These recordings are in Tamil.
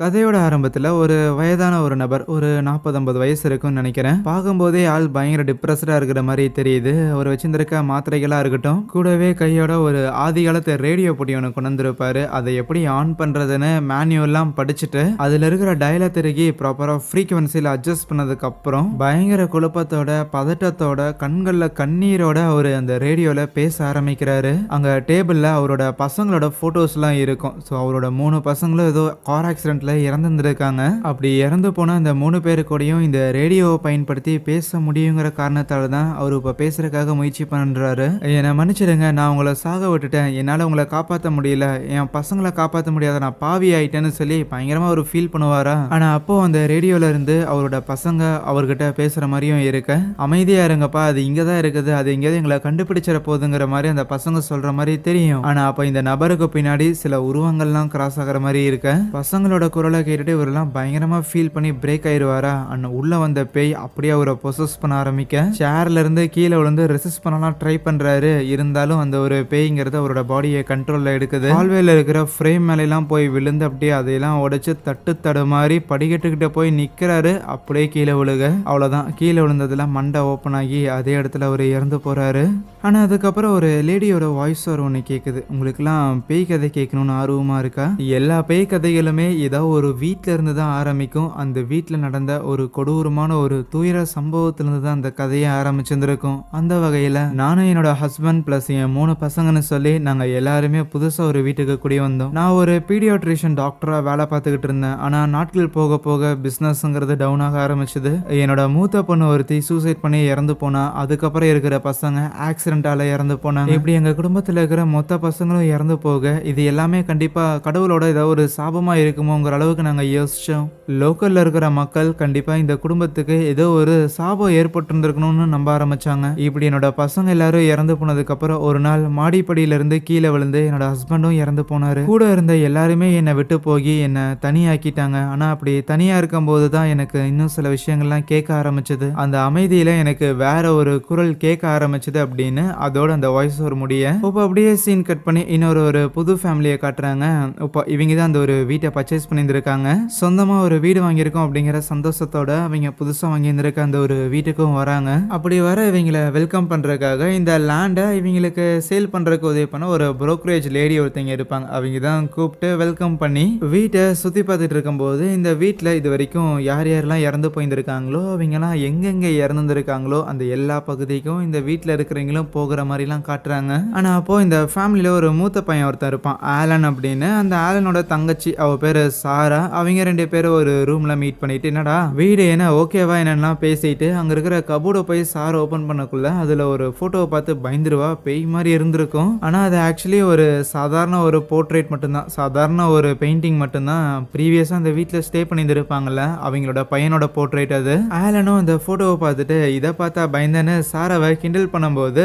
கதையோட ஆரம்பத்தில் ஒரு வயதான ஒரு நபர் ஒரு 40 50 வயசு இருக்கும்னு நினைக்கிறேன். பார்க்கும்போதே ஆள் பயங்கர டிப்ரெஸ்டாக இருக்கிற மாதிரி தெரியுது. அவர் வச்சிருந்திருக்க மாத்திரைகளாக இருக்கட்டும் கூடவே கையோட ஒரு ஆதி காலத்து ரேடியோ பொடி ஒன்று கொண்டு வந்திருப்பாரு அதை எப்படி ஆன் பண்ணுறதுன்னு மேனுவல்லாம் படிச்சுட்டு அதில் இருக்கிற டயலை திருகி ப்ராப்பராக ஃப்ரீக்வன்சியில் அட்ஜஸ்ட் பண்ணதுக்கப்புறம் பயங்கர குழப்பத்தோட பதட்டத்தோட கண்களில் கண்ணீரோட அவர் அந்த ரேடியோவில் பேச ஆரம்பிக்கிறாரு. அங்கே டேபிளில் அவரோட பசங்களோட ஃபோட்டோஸ்லாம் இருக்கும். ஸோ அவரோட மூணு பசங்களும் ஏதோ கார் ஆக்சிடென்ட் ஆக்சிடென்ட்ல இறந்துருக்காங்க அப்படி இறந்து போன அந்த மூணு பேரு கூடயும் இந்த ரேடியோவை பயன்படுத்தி பேச முடியுங்கிற காரணத்தால தான் அவர் இப்போ பேசுறதுக்காக முயற்சி பண்றாரு. என்னை மன்னிச்சிடுங்க நான் உங்களை சாக விட்டுட்டேன். என்னால் உங்களை காப்பாற்ற முடியல. என் பசங்களை காப்பாற்ற முடியாத நான் பாவி ஆயிட்டேன்னு சொல்லி பயங்கரமா ஒரு ஃபீல் பண்ணுவாரா? ஆனா அப்போ அந்த ரேடியோல இருந்து அவரோட பசங்க அவர்கிட்ட பேசுற மாதிரியும் இருக்க. அமைதியா இருங்கப்பா அது இங்கே தான் இருக்குது. அது எங்கேயாவது எங்களை கண்டுபிடிச்சிட போகுதுங்கிற மாதிரி அந்த பசங்க சொல்ற மாதிரி தெரியும். ஆனா அப்ப இந்த நபருக்கு பின்னாடி சில உருவங்கள்லாம் கிராஸ் ஆகிற மாதிரி இருக்க. பசங்களோட குரலை கேட்டுட்டு இவரெல்லாம் பயங்கரமா ஃபீல் பண்ணி பிரேக் ஆயிருவாரா? அண்ணன் உள்ள வந்த பேய் அப்படியே அவரை ப்ரொசஸ் பண்ண ஆரம்பிக்க. சேர்ல இருந்து கீழே விழுந்து ரெசிஸ்ட் பண்ணலாம் ட்ரை பண்றாரு. இருந்தாலும் அந்த ஒரு பேய்ங்கிறது அவரோட பாடியை கண்ட்ரோல்ல எடுக்குது. ஹால்வேல இருக்கிற ஃப்ரேம் மேலாம் போய் விழுந்து அப்படியே அதையெல்லாம் உடைச்சு தட்டு தடுமாறி படிக்கட்டுக்கிட்ட போய் நிக்கிறாரு. அப்படியே கீழே விழுக. அவ்வளவுதான். கீழே விழுந்ததுல மண்டை ஓப்பன் ஆகி அதே இடத்துல அவர் இறந்து போறாரு. ஆனா அதுக்கப்புறம் ஒரு லேடியோட வாய்ஸ் ஒரு ஒன்று கேட்குது உங்களுக்குலாம் பேய் கதை கேட்கணும்னு ஆர்வமா இருக்கா? எல்லா பேய் கதைகளுமே ஏதோ ஒரு வீட்டில் இருந்து தான் ஆரம்பிக்கும். அந்த வீட்டில் நடந்த ஒரு கொடூரமான ஒரு துயர சம்பவத்திலிருந்து தான் அந்த கதையை ஆரம்பிச்சிருந்திருக்கும். அந்த வகையில் நானும் என்னோட ஹஸ்பண்ட் ப்ளஸ் என் மூணு பசங்கன்னு சொல்லி நாங்கள் எல்லாருமே புதுசாக ஒரு வீட்டுக்கு குடி வந்தோம். நான் ஒரு பீடியாட்ரிஷியன் டாக்டராக வேலை பார்த்துக்கிட்டு இருந்தேன். ஆனால் நாட்கள் போக போக பிஸ்னஸ்ங்கிறது டவுன் ஆக ஆரம்பிச்சது. என்னோட மூத்த பொண்ணு ஒருத்தி சூசைட் பண்ணி இறந்து போனா அதுக்கப்புறம் இருக்கிற பசங்க ஆக்சிடென்ட்டால இறந்து போனாங்க. இப்படி எங்கள் குடும்பத்தில் இருக்கிற மொத்த பசங்களும் இறந்து போக இது எல்லாமே கண்டிப்பாக கடவுளோட ஏதாவது ஒரு சாபமாக இருக்குமோங்கிற அளவுக்கு நாங்கள் யோசித்தோம் லோக்கல்ல இருக்கிற மக்கள் கண்டிப்பாக இந்த குடும்பத்துக்கு ஏதோ ஒரு சாபம் ஏற்பட்டிருந்திருக்கணும்னு நம்ப ஆரம்பித்தாங்க இப்படி என்னோட பசங்க எல்லாரும் இறந்து போனதுக்கப்புறம் ஒரு நாள் மாடிப்படியில இருந்து கீழே விழுந்து என்னோட ஹஸ்பண்டும் இறந்து போனார். கூட இருந்த எல்லாருமே என்னை விட்டு போய் என்னை தனியாக்கிட்டாங்க. ஆனால் அப்படி தனியாக இருக்கும்போது தான் எனக்கு இன்னும் சில விஷயங்கள்லாம் கேட்க ஆரம்பிச்சது. அந்த அமைதியில் எனக்கு வேற ஒரு குரல் கேட்க ஆரம்பிச்சது அப்படின்னு அதோட அந்த வாய்ஸ் ஒரு முடிய இப்போ அப்படியே சீன் கட் பண்ணி இன்னொரு ஒரு புது ஃபேமிலியை காட்டுறாங்க. இப்போ இவங்க தான் அந்த ஒரு வீட்டை பர்ச்சேஸ் வாங்கியிருந்திருக்காங்க. சொந்தமாக ஒரு வீடு வாங்கியிருக்கோம் அப்படிங்கிற சந்தோஷத்தோட அவங்க புதுசாக வாங்கியிருந்திருக்க அந்த ஒரு வீட்டுக்கும் வராங்க. அப்படி வர இவங்கள வெல்கம் பண்ணுறதுக்காக இந்த லேண்டை இவங்களுக்கு சேல் பண்ணுறதுக்கு உதவி பண்ண ஒரு ப்ரோக்கரேஜ் லேடி ஒருத்தங்க இருப்பாங்க. அவங்க தான் கூப்பிட்டு வெல்கம் பண்ணி வீட்டை சுற்றி பார்த்துட்டு இருக்கும்போது இந்த வீட்டில் இது வரைக்கும் யார் யாரெல்லாம் இறந்து போயிருந்திருக்காங்களோ அவங்கெல்லாம் எங்கெங்கே இறந்துருக்காங்களோ அந்த எல்லா பகுதிக்கும் இந்த வீட்டில் இருக்கிறவங்களும் போகிற மாதிரிலாம் காட்டுறாங்க. ஆனால் அப்போது இந்த ஃபேமிலியில் ஒரு மூத்த பையன் ஒருத்தன் இருப்பான். ஆலன் அப்படின்னு. அந்த ஆலனோட தங்கச்சி அவள் பேர் சாரா அவங்க ரெண்டு பேரும் ஒரு ரூம்ல மீட் பண்ணிட்டு என்னடா வீடு என்ன ஓகேவா என்னெல்லாம் பேசிட்டு அங்க இருக்கிற கபோர்டை போய் சார் ஓபன் பண்ணக்குள்ள அதுல ஒரு போட்டோவை பார்த்து பயந்துருவா பேய் மாதிரி இருந்திருக்கும். ஆனா அது ஆக்சுவலி ஒரு சாதாரண ஒரு போர்ட்ரேட் மட்டும்தான். சாதாரண ஒரு பெயிண்டிங் மட்டும்தான். ப்ரீவியஸாக அந்த வீட்டில் ஸ்டே பண்ணியிருந்திருப்பாங்கல்ல அவங்களோட பையனோட போர்ட்ரேட் அது. ஆலனும் அந்த ஃபோட்டோவை பார்த்துட்டு இதை பார்த்தா பயந்தேன்னு சாராவை கிண்டில் பண்ணும்போது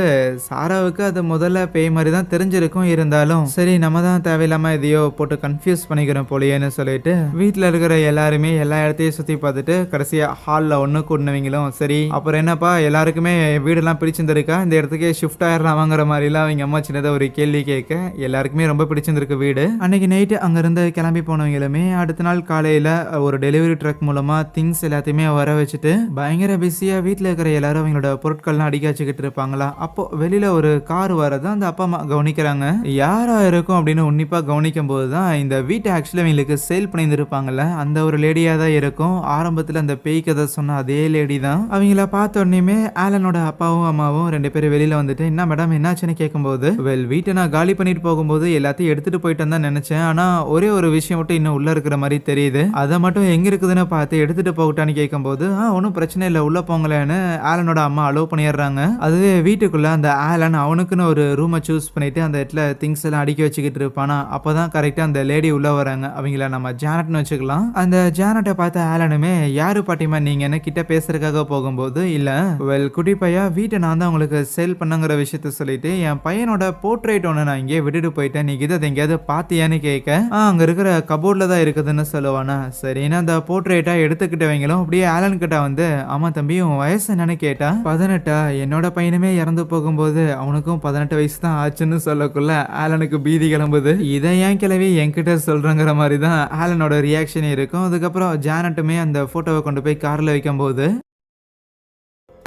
சாராவுக்கு அது முதல்ல பேய் மாதிரி தான் தெரிஞ்சிருக்கும் இருந்தாலும் சரி நம்ம தான் தேவையில்லாம இதையோ போட்டு கன்ஃபியூஸ் பண்ணிக்கிறோம் போலியேன்னு சொல்லிட்டு வீட்டில் இருக்கிற எல்லாருமே எல்லா இடத்தையும் சுற்றி பார்த்துட்டு கடைசியாக ஹாலில் ஒன்று கூடினவங்களும் சரி அப்புறம் என்னப்பா எல்லாருக்குமே வீடெல்லாம் பிடிச்சிருந்துருக்கா? இந்த இடத்துக்கே ஷிஃப்ட் ஆயிடலாமாங்கிற மாதிரிலாம் அவங்க அம்மா சின்னதாக ஒரு கேள்வி கேட்க எல்லாருக்குமே ரொம்ப பிடிச்சிருந்துருக்கு வீடு. அன்னைக்கு நைட்டு அங்கேருந்து கிளம்பி போனவங்களுமே அடுத்த நாள் காலையில் ஒரு டெலிவரி ட்ரக் மூலமாக திங்ஸ் எல்லாத்தையுமே வர வச்சுட்டு பயங்கர பிஸியாக வீட்டில் இருக்கிற எல்லாரும் அவங்களோட பொருட்கள்லாம் அடிக்க வச்சுக்கிட்டு இருப்பாங்களா? அப்போ வெளியில் ஒரு கார் வரதை அந்த அப்பா அம்மா கவனிக்கிறாங்க. யாராக இருக்கும் அப்படின்னு உன்னிப்பாக கவனிக்கும் போது தான் இந்த வீட்டை ஆக்சுவலி அவங்களுக்கு செல் பண்ணியிருந்திருப்பாங்கல்ல அந்த ஒரு லேடியாக தான் இருக்கும். ஆரம்பத்தில் அந்த பேய் கதை சொன்ன அதே லேடி தான். அவங்கள பார்த்த உடனேயுமே ஆலனோட அப்பாவும் அம்மாவும் ரெண்டு பேரும் வெளியில் வந்துட்டு என்ன மேடம் என்னாச்சுன்னு கேட்கும்போது வெல் வீட்டை நான் காலி பண்ணிட்டு போகும்போது எல்லாத்தையும் எடுத்துட்டு போயிட்டேன்னு தான் நினைச்சேன். ஆனால் ஒரே ஒரு விஷயம் மட்டும் இன்னும் உள்ளே இருக்கிற மாதிரி தெரியுது. அதை மட்டும் எங்கே இருக்குதுன்னு பார்த்து எடுத்துட்டு போகட்டான்னு கேட்கும்போது ஆ ஒன்றும் பிரச்சனை இல்லை. உள்ளே போங்களேன்னு ஆலனோட அம்மா அலோவ் பண்ணிடுறாங்க. அதுவே வீட்டுக்குள்ளே அந்த ஆலன் அவனுக்குன்னு ஒரு ரூமை சூஸ் பண்ணிட்டு அந்த இடத்துல திங்ஸ் எல்லாம் அடுக்கி வச்சுக்கிட்டு இருப்பானா? அப்பதான் கரெக்டாக அந்த லேடி உள்ளே வராங்க. அவங்கள நம்ம ஜானட்னு வச்சுக்கலாம். அந்த ஜானட்டை பார்த்த ஆலனுமே யாரு பாட்டிமா நீங்கன்னு கிட்ட பேசுறதுக்காக போகும்போது? இல்ல வெல் குட்டி பையா வீட்டை நான் தான் உங்களுக்கு சேல் பண்ணுங்கிற விஷயத்த சொல்லிட்டு என் பையனோட போர்ட்ரேட் ஒன்று நான் இங்கே விட்டுட்டு போயிட்டேன். நீ இதை எங்கேயாவது பாத்தியான்னு கேட்க ஆ அங்க இருக்கிற கபோர்ட்ல தான் இருக்குதுன்னு சொல்லுவானா? சரின்னு அந்த போர்ட்ரேட்டா எடுத்துக்கிட்டவங்களும் அப்படியே ஆலன் கிட்ட வந்து ஆமா தம்பி உன் வயசு என்னன்னு கேட்டா பதினெட்டா? என்னோட பையனுமே இறந்து போகும்போது அவனுக்கும் பதினெட்டு வயசு தான் ஆச்சுன்னு சொல்லக்குள்ள ஆலனுக்கு பீதி கிளம்புது. இதை ஏன் கிளவி என்கிட்ட சொல்றங்கிற மாதிரி தான் ஆலனோட ரியாக்ஷன் இருக்கும். அதுக்கப்புறம் ஜானட்டுமே அந்த ஃபோட்டோவை கொண்டு போய் காரில் வைக்கும்போது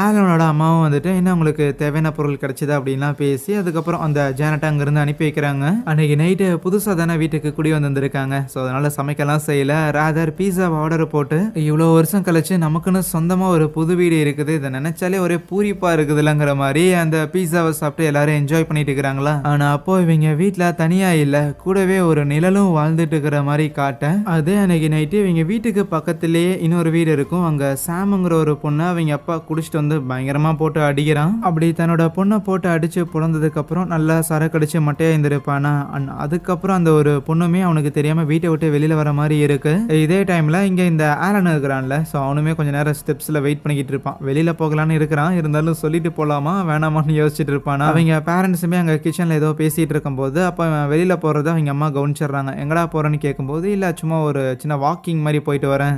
ஆலனோட அம்மாவும் வந்துட்டு என்ன உங்களுக்கு தேவையான பொருள் கிடைச்சதா? அப்படின்லாம் பேசி அதுக்கப்புறம் அந்த ஜானட்டை அங்கேருந்து அனுப்பி வைக்கிறாங்க. அன்னைக்கு நைட்டு புதுசாக தானே வீட்டுக்கு குடி வந்திருக்காங்க ஸோ அதனால சமைக்கலாம் செய்யல. ராதர் பீஸா ஆர்டர் போட்டு இவ்வளோ வருஷம் கழிச்சு நமக்குன்னு சொந்தமாக ஒரு புது வீடு இருக்குது. இதை நினைச்சாலே ஒரே பூரிப்பாக இருக்குதுலங்கிற மாதிரி அந்த பீஸாவை சாப்பிட்டு எல்லாரும் என்ஜாய் பண்ணிட்டு இருக்கிறாங்களா? ஆனால் அப்போ இவங்க வீட்டில் தனியாக இல்லை. கூடவே ஒரு நிழலும் வாழ்ந்துட்டு இருக்கிற மாதிரி காட்டேன். அதே அன்னைக்கு நைட்டு இவங்க வீட்டுக்கு பக்கத்திலேயே இன்னொரு வீடு இருக்கும். அங்கே சாமுங்கிற ஒரு பொண்ணை அவங்க அப்பா குடிச்சிட்டு வந்து பயங்கரமாக போட்டு அடிக்கிறான். அப்படி தன்னோட பொண்ணை போட்டு அடித்து பிறந்ததுக்கப்புறம் நல்லா சரக்கடிச்சு மட்டையாக இருந்திருப்பானா அண்ட் அதுக்கப்புறம் அந்த ஒரு பொண்ணுமே அவனுக்கு தெரியாமல் வீட்டை விட்டு வெளியில் வர மாதிரி இருக்குது இதே டைமில் இங்கே இந்த ஆலன் இருக்கிறான்ல ஸோ அவனுமே கொஞ்ச நேரம் ஸ்டெப்ஸில் வெயிட் பண்ணிக்கிட்டு இருப்பான். வெளியில் போகலான்னு இருக்கிறான். இருந்தாலும் சொல்லிட்டு போகலாமா வேணாமான்னு யோசிச்சுட்டு இருப்பானா? அவங்க பேரண்ட்ஸுமே அங்கே கிச்சனில் ஏதோ பேசிகிட்டு இருக்கும்போது அப்போ வெளியில் போகிறத அவங்க அம்மா கவனிச்சிடுறாங்க. எங்கடா போகிறேன்னு கேட்கும்போது இல்லை சும்மா ஒரு சின்ன வாக்கிங் மாதிரி போயிட்டு வரேன்.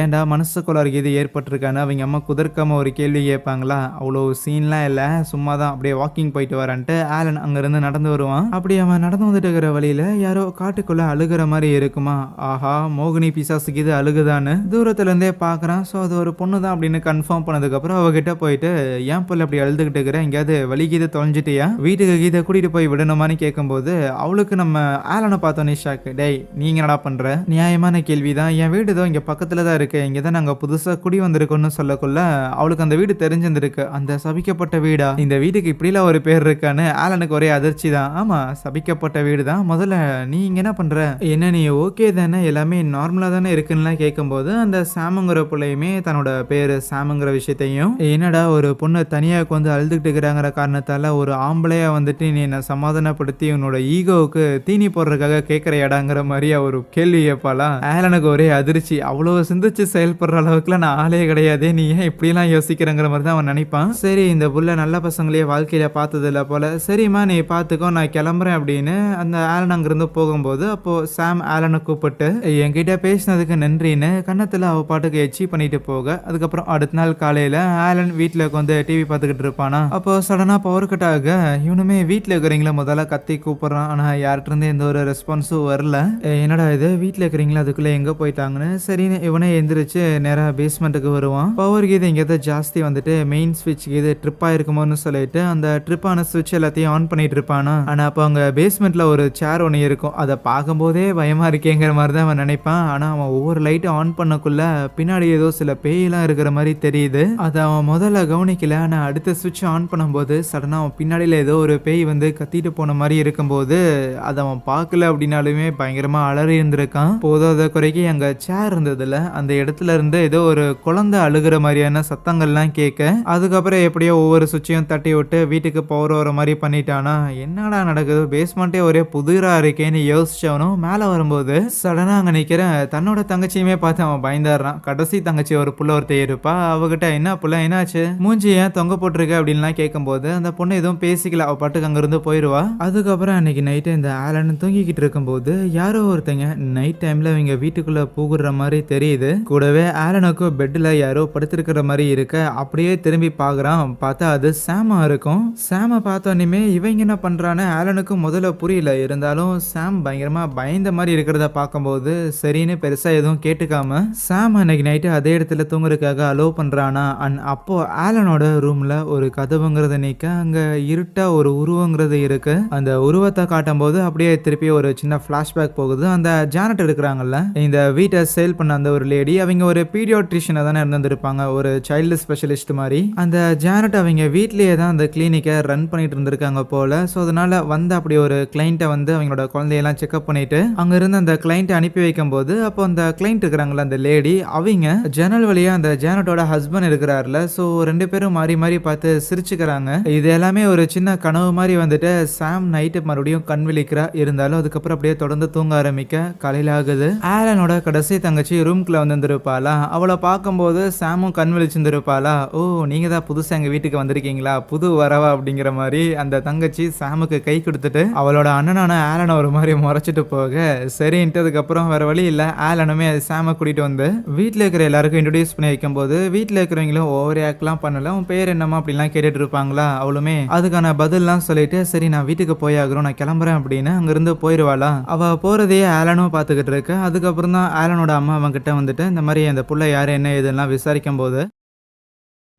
ஏன்டா மனசுக்குள்ளார் இது ஏற்பட்டிருக்கான்னு அவங்க அம்மா குதர்க்காம ஒரு கேள்வி கேட்பாங்களா? அவ்வளோ சீன்லாம் இல்லை சும்மா தான் அப்படியே வாக்கிங் போயிட்டு வரான்ட்டு ஆலன் அங்கேருந்து நடந்து வருவான். அப்படி அவன் நடந்து வந்துட்டு இருக்கிற வழியில் யாரோ காட்டுக்குள்ளே அழுகிற மாதிரி இருக்குமா? ஆஹா மோகினி பிசாசுக்கு இது அழுகுதான்னு தூரத்துலேருந்தே பார்க்குறான். ஸோ அது ஒரு பொண்ணு தான் அப்படின்னு கன்ஃபார்ம் பண்ணதுக்கப்புறம் அவகிட்ட போயிட்டு ஏன் பிள்ளை அப்படி அழுதுகிட்டு இருக்கிற? எங்கேயாவது வழி கீதை தொலைஞ்சிட்டியா? வீட்டுக்கு கீதை கூட்டிகிட்டு போய் விடணுமான்னு கேட்கும்போது அவளுக்கு நம்ம ஆலனை பார்த்தோன்னே ஷாக்கு டேய் நீங்கள் என்னடா பண்ணுற நியாயமான கேள்வி தான் என் வீடு ஏதோ இங்கே பக்கத்தில் தான் இருக்கு. இங்கே தான் நாங்கள் புதுசாக குடி வந்திருக்கோம்னு சொல்லக்குள்ள அவளுக்கு அந்த வீடு தெரிஞ்சிருந்திருக்கு. அந்த சபிக்கப்பட்ட வீடா? இந்த வீட்டுக்கு இப்படிலாம் ஒரு பேர் இருக்கான்னு ஆலனுக்கு ஒரே அதிர்ச்சி தான். ஆமா சபிக்கப்பட்ட வீடு தான். முதல்ல நீ இங்கே என்ன பண்ற? என்ன நீ ஓகே தானே? எல்லாமே நார்மலா தானே இருக்குன்னுலாம் கேட்கும்போது அந்த சாமுங்கிற பிள்ளையுமே தன்னோட பேர் சாமுங்கிற விஷயத்தையும் என்னடா ஒரு பொண்ணு தனியாக வந்து அழுதுகிட்டு இருக்கிறாங்கிற காரணத்தால் ஒரு ஆம்பளையாக வந்துட்டு நீ என்னை சமாதானப்படுத்தி உன்னோட ஈகோவுக்கு தீனி போடுறதுக்காக கேட்குற இடங்கிற மாதிரி ஒரு கேள்வி கேட்பாளா ஆலனுக்கு ஒரே அதிர்ச்சி. அவ்வளோ சிந்திச்சு செயல்படுற அளவுக்குலாம் நான் ஆளே கிடையாதே நீ ஏன் இப்படிலாம் யோசிக்கிறங்கிற மாதிரி தான் அவன் நினைப்பான். சரி இந்த புள்ள நல்ல பசங்களையே வாழ்க்கையில பார்த்ததில்ல போல. சரிம்மா நீ பார்த்துக்கோ நான் கிளம்புறேன் அப்படின்னு அந்த ஆலன் அங்கிருந்து போகும்போது அப்போ சாம் ஆலனை கூப்பிட்டு என்கிட்ட பேசினதுக்கு நன்றின்னு. கன்னத்துல அவ பாட்டுக்கு எச்சி பண்ணிட்டு போக அதுக்கப்புறம் அடுத்த நாள் காலையில ஆலன் வீட்டில் உட்காந்து டிவி பார்த்துக்கிட்டு இருப்பானா. அப்போ சடனா பவர் கட் ஆக இவனுமே வீட்டில் இருக்கிறீங்களா முதல்ல கத்தி கூப்பிடுறான். ஆனா யார்கிட்ட இருந்து எந்த ஒரு ரெஸ்பான்ஸும் வரல. என்னடா இது? வீட்டில் இருக்கிறீங்களா அதுக்குள்ள எங்க போயிட்டாங்கன்னு. சரின்னு எந்திரிச்சு நேராக பேஸ்மெண்ட்டுக்கு வருவான். பவர் கீது எங்கேயாவது ஜாஸ்தி வந்துட்டு மெயின் ஸ்விட்ச் கீது ட்ரிப் ஆயிருக்குமோன்னு சொல்லிட்டு அந்த ட்ரிப்பான ஸ்விட்ச் எல்லாத்தையும் ஆன் பண்ணிட்டு இருப்பானா? ஆனால் அப்போ அவங்க பேஸ்மெண்ட்ல ஒரு சேர் ஒன்று இருக்கும். அதை பார்க்கும்போதே பயமா இருக்கேங்கிற மாதிரி தான் அவன் நினைப்பான். ஆனால் அவன் ஒவ்வொரு லைட்டும் ஆன் பண்ணக்குள்ள பின்னாடி ஏதோ சில பேயெல்லாம் இருக்கிற மாதிரி தெரியுது. அதை அவன் முதல்ல கவனிக்கல. ஆனால் அடுத்த சுவிட்ச் ஆன் பண்ணும்போது சடனாக அவன் பின்னாடியில் ஏதோ ஒரு பேய் வந்து கத்திட்டு போன மாதிரி இருக்கும்போது அதை அவன் பார்க்கல அப்படின்னாலுமே பயங்கரமாக அலறி இருந்திருக்கான். போதாத குறைக்கு அங்கே சேர் இருந்ததுல அந்த இடத்துல இருந்து ஏதோ ஒரு குழந்தை அழுகிற மாதிரியான சத்தங்கள்லாம் கேட்க அதுக்கப்புறம் எப்படியோ ஒவ்வொரு சுவிட்சையும் தட்டி விட்டு வீட்டுக்கு பவர் வர மாதிரி பண்ணிட்டானா என்னடா நடக்குது? பேஸ்மெண்ட்டே ஒரே புதிராக இருக்கேன்னு யோசிச்சவனும் மேலே வரும்போது சடனாக அங்கே நிற்கிற தன்னோட தங்கச்சியுமே பார்த்து அவன் பயந்தாடுறான். கடைசி தங்கச்சி ஒரு புள்ள ஒருத்தர் இருப்பா. அவகிட்ட என்ன புள்ள என்னாச்சு? மூஞ்சி ஏன் தொங்க போட்டிருக்க? அப்படின்லாம் கேட்கும்போது அந்த பொண்ணு எதுவும் பேசிக்கல. அவள் பாட்டுக்கு அங்கேருந்து போயிடுவா அதுக்கப்புறம் அன்னைக்கு நைட்டு இந்த ஆலன் தூங்கிக்கிட்டு இருக்கும்போது யாரோ ஒருத்தங்க நைட் டைமில் இவங்க வீட்டுக்குள்ளே போகிற மாதிரி தெரியுது. கூடவே ஆலனுக்கு பெட்ல யாரோ படுத்திருக்கிற மாதிரி இருக்க அப்படியே திரும்பி பாக்குறான். பார்த்தா அது சாமா இருக்கும். சாம பார்த்தோன்னே இவங்க என்ன பண்றான்னு ஆலனுக்கு முதல்ல புரியல. இருந்தாலும் சாம் பயங்கரமா பயந்த மாதிரி இருக்கிறத பார்க்கும்போது சரின்னு பெருசா எதுவும் கேட்டுக்காம சாம் அன்னைக்கு நைட்டு அதே இடத்துல தூங்குறதுக்காக அலோவ் பண்றானா? அண்ட் அப்போ ஆலனோட ரூம்ல ஒரு கதவுங்கிறத நீக்க அங்க இருட்டா ஒரு உருவங்கிறது இருக்கு. அந்த உருவத்தை காட்டும் போது அப்படியே திருப்பி ஒரு சின்ன ஃபிளாஷ்பேக் போகுது. அந்த ஜானட் இருக்கிறாங்கல்ல இந்த வீட்டை சேல் பண்ண அந்த ஒரு லேடி அவங்க ஒரு பீடியோட்ரிஷியனை தானே இருந்திருப்பாங்க ஒரு சைல்டு ஸ்பெஷலிஸ்ட் மாதிரி. அந்த ஜானட் அவங்க வீட்லேயே தான் அந்த கிளினிக்கை ரன் பண்ணிட்டு இருந்திருக்காங்க போல. ஸோ அதனால வந்து அப்படி ஒரு கிளைண்ட்டை வந்து அவங்களோட குழந்தையெல்லாம் செக்அப் பண்ணிட்டு அங்கேருந்து அந்த கிளைண்ட்டை அனுப்பி வைக்கும்போது அப்போ அந்த கிளைண்ட் இருக்கிறாங்களா அந்த லேடி அவங்க ஜன்னல் வழியாக அந்த ஜானட்டோட ஹஸ்பண்ட் இருக்கிறாருல. ஸோ ரெண்டு பேரும் மாறி மாறி பார்த்து சிரிச்சுக்கிறாங்க. இது எல்லாமே ஒரு சின்ன கனவு மாதிரி வந்துட்டு சாம் நைட்டு மறுபடியும் கண் விழிக்கிறா. இருந்தாலும் அதுக்கப்புறம் அப்படியே தொடர்ந்து தூங்க ஆரம்பிக்க காலையில் ஆகுது. ஆலனோட கடைசி தங்கச்சி ரூம்குள்ள வந்திருந்திருப்பாளா? அவளை பார்க்கும்போது சாமும் கண் விழிச்சிருந்திருப்பாளா? ஓ நீங்க தான் புதுசா எங்க வீட்டுக்கு வந்திருக்கீங்களா? புது வரவா? அப்படிங்கிற மாதிரி அந்த தங்கச்சி சாமுக்கு கை கொடுத்துட்டு அவளோட அண்ணனான ஆலனை ஒரு மாதிரி முறைச்சிட்டு போக சரின்ட்டு அதுக்கப்புறம் வேற வழி இல்லை. ஆலனுமே அது சாமை கூட்டிட்டு வந்து வீட்டில் இருக்கிற எல்லாருக்கும் இன்ட்ரடியூஸ் பண்ணி வைக்கும்போது வீட்டில் இருக்கிறவங்களும் ஓவர் ஆக்ட்லாம் பண்ணல உன் பேர் என்னம்மா? அப்படிலாம் கேட்டுட்டு இருப்பாங்களா? அவளுமே அதுக்கான பதில்லாம் சொல்லிட்டு சரி நான் வீட்டுக்கு போய் ஆகுறோம் நான் கிளம்புறேன் அப்படின்னு அங்கிருந்து போயிடுவாளா அவ போறதையே ஆலனும் பார்த்துக்கிட்டு இருக்கு. அதுக்கப்புறம் தான் ஆலனோட அம்மா அவன்கிட்ட வந்துட்டு இந்த மாதிரி அந்த புள்ள யாரு என்ன இதெல்லாம் விசாரிக்கும் போது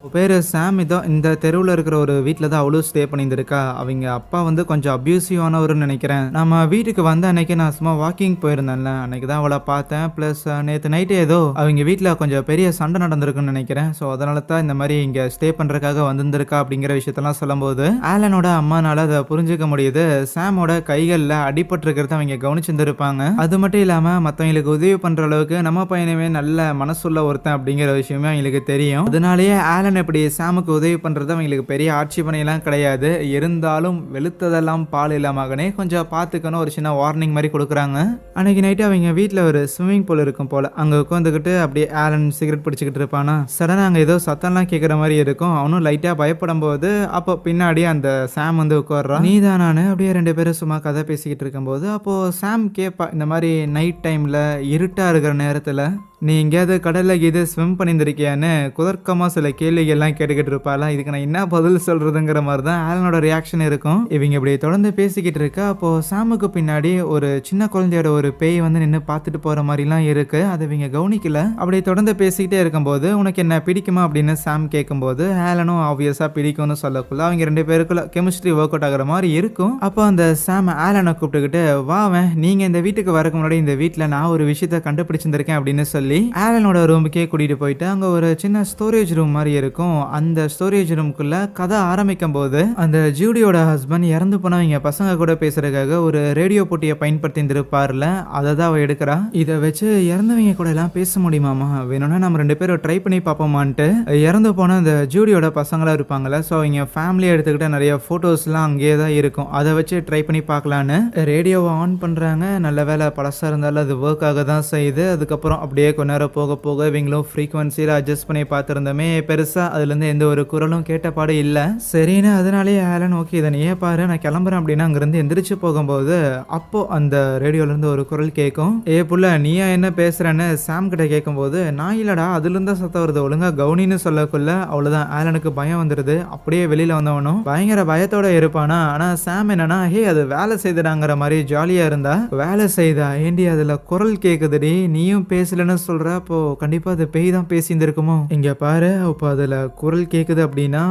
பேர் சாம் இதோ இந்த தெருவில் இருக்கிற ஒரு வீட்டில் தான் அவ்வளோ ஸ்டே பண்ணியிருந்திருக்கா. அவங்க அப்பா வந்து கொஞ்சம் அப்யூசிவானவர்னு நினைக்கிறேன். நம்ம வீட்டுக்கு வந்த அன்னைக்கு நான் சும்மா வாக்கிங் போயிருந்தேன்ல. அன்னைக்கு தான் அவளை பார்த்தேன். ப்ளஸ் நேற்று நைட்டு ஏதோ அவங்க வீட்டில் கொஞ்சம் பெரிய சண்டை நடந்திருக்குன்னு நினைக்கிறேன். ஸோ அதனால தான் இந்த மாதிரி இங்கே ஸ்டே பண்ணுறதுக்காக வந்திருந்திருக்கா அப்படிங்கிற விஷயத்தெல்லாம் சொல்லும்போது ஆலனோட அம்மானால அதை புரிஞ்சுக்க முடியுது. சாமோட கைகளில் அடிபட்டிருக்கிறத அவங்க கவனிச்சிருந்திருப்பாங்க. அது மட்டும் இல்லாமல் மற்றவங்களுக்கு உதவி பண்ணுற அளவுக்கு நம்ம பையனுமே நல்ல மனசுள்ள ஒருத்தன் அப்படிங்கிற விஷயமே அவங்களுக்கு தெரியும். அதனாலேயே ஆலன் இப்படி சாமுக்கு உதவி பண்ணுறது அவங்களுக்கு பெரிய ஆட்சேபனையெல்லாம் கிடையாது. இருந்தாலும் வெளுத்ததெல்லாம் பால் இல்லை மகனே கொஞ்சம் பார்த்துக்கணும். ஒரு சின்ன வார்னிங் மாதிரி கொடுக்குறாங்க. அன்னைக்கு நைட்டு அவங்க வீட்டில் ஒரு ஸ்விம்மிங் பூல் இருக்கும் போல். அங்கே உட்காந்துக்கிட்டு அப்படியே ஆலன் சிகரெட் பிடிச்சிக்கிட்டு இருப்பானா. சடனாக அங்கே ஏதோ சத்தம்லாம் கேட்குற மாதிரி இருக்கும். அவனும் லைட்டாக பயப்படும் போது அப்போ பின்னாடி அந்த சாம் வந்து உட்கார்றான். நீ நான்? அப்படியே ரெண்டு பேரும் சும்மா கதை பேசிக்கிட்டு இருக்கும்போது அப்போது சாம் கேட்பா இந்த மாதிரி நைட் டைமில் இருட்டாக இருக்கிற நேரத்தில் நீ எங்கேயாவது கடலில் கீது ஸ்விம் பண்ணியிருந்திருக்கியான்னு குதர்க்கமாக சில கேள்விகள்லாம் கேட்டுக்கிட்டு இருப்பாளா? இதுக்கு நான் என்ன பதில் சொல்கிறதுங்கிற மாதிரி தான் ஆலனோட ரியாக்ஷன் இருக்கும். இவங்க இப்படி தொடர்ந்து பேசிக்கிட்டு இருக்கா அப்போது சாமுக்கு பின்னாடி ஒரு சின்ன குழந்தையோட ஒரு பேய் வந்து நின்று பார்த்துட்டு போகிற மாதிரிலாம் இருக்குது அதை இவங்க கவனிக்கல. அப்படி தொடர்ந்து பேசிக்கிட்டே இருக்கும்போது உனக்கு என்ன பிடிக்குமா? அப்படின்னு சாம் கேட்கும்போது ஆலனும் ஆப்வியஸாக பிடிக்கும்னு சொல்லக்குள்ள அவங்க ரெண்டு பேருக்குள்ள கெமிஸ்ட்ரி ஒர்க் அவுட் ஆகிற மாதிரி இருக்கும். அப்போ அந்த சாம் ஆலனை கூப்பிட்டுக்கிட்டு வாவன் நீங்கள் இந்த வீட்டுக்கு வரக்கு முன்னாடி இந்த வீட்டில் நான் ஒரு விஷயத்த கண்டுபிடிச்சிருந்திருக்கேன் அப்படின்னு சொல்லி ஆலனோட ரூமுக்கே கூட்டிகிட்டு போயிட்டு அங்கே ஒரு சின்ன ஸ்டோரேஜ் ரூம் மாதிரி இருக்கும். அந்த ஸ்டோரேஜ் ரூமுக்குள்ள கதை ஆரம்பிக்கும் போது அந்த ஜூடியோட ஹஸ்பண்ட் இறந்து போனவங்க பசங்க கூட பேசுறதுக்காக ஒரு ரேடியோ போட்டியை பயன்படுத்தி இருப்பார்ல அதை தான் அவ எடுக்கிறா. இதை வச்சு இறந்தவங்க கூட எல்லாம் பேச முடியுமாமா? வேணும்னா நம்ம ரெண்டு பேரும் ட்ரை பண்ணி பார்ப்போமான்ட்டு இறந்து போன அந்த ஜூடியோட பசங்களாம் இருப்பாங்கல்ல ஸோ அவங்க ஃபேமிலியை எடுத்துக்கிட்ட நிறைய ஃபோட்டோஸ்லாம் அங்கேயே தான் இருக்கும். அதை வச்சு ட்ரை பண்ணி பார்க்கலான்னு ரேடியோவை ஆன் பண்ணுறாங்க நல்ல வேலை பழசாக இருந்தாலும் அது ஒர்க் ஆக தான் செய்யுது. அதுக்கப்புறம் அப்படியே கொஞ்ச நேரம் போக போக இவங்களும் ஃப்ரீக்வன்சியில் அட்ஜஸ்ட் பண்ணி பார்த்துருந்தோமே பெருசாக அதுலேருந்து எந்த ஒரு குரலும் கேட்டபாடு இல்லை. சரின்னு அதனாலேயே ஆலன் ஓகே இதை நீயே பாரு நான் கிளம்புறேன் அப்படின்னா அங்கேருந்து எந்திரிச்சு போகும்போது அப்போ அந்த ரேடியோலேருந்து ஒரு குரல் கேட்கும். ஏ புள்ள நீயா என்ன பேசுறேன்னு? சாம் கிட்ட கேட்கும்போது நான் இல்லடா அதுலேருந்து சத்தம் வருது. ஒழுங்கா கவுனின்னு சொல்லக்குள்ள அவ்வளோதான் ஆலனுக்கு பயம் வந்துடுது அப்படியே வெளியில் வந்தவனும் பயங்கர பயத்தோட இருப்பானா? ஆனால் சாம் என்னன்னா ஹே அது வேலை செய்துடாங்கிற மாதிரி ஜாலியாக இருந்தா. வேலை செய்தா? ஏண்டி அதில் குரல் கேட்குதுடி நீயும் பேசலன்னு சொல்கிற அப்போ கண்டிப்பாக அது பேய் தான் பேசியிருந்திருக்குமோ இங்கே பாரு அப்போ அதில் குரல் கேட்குது அப்படின்னா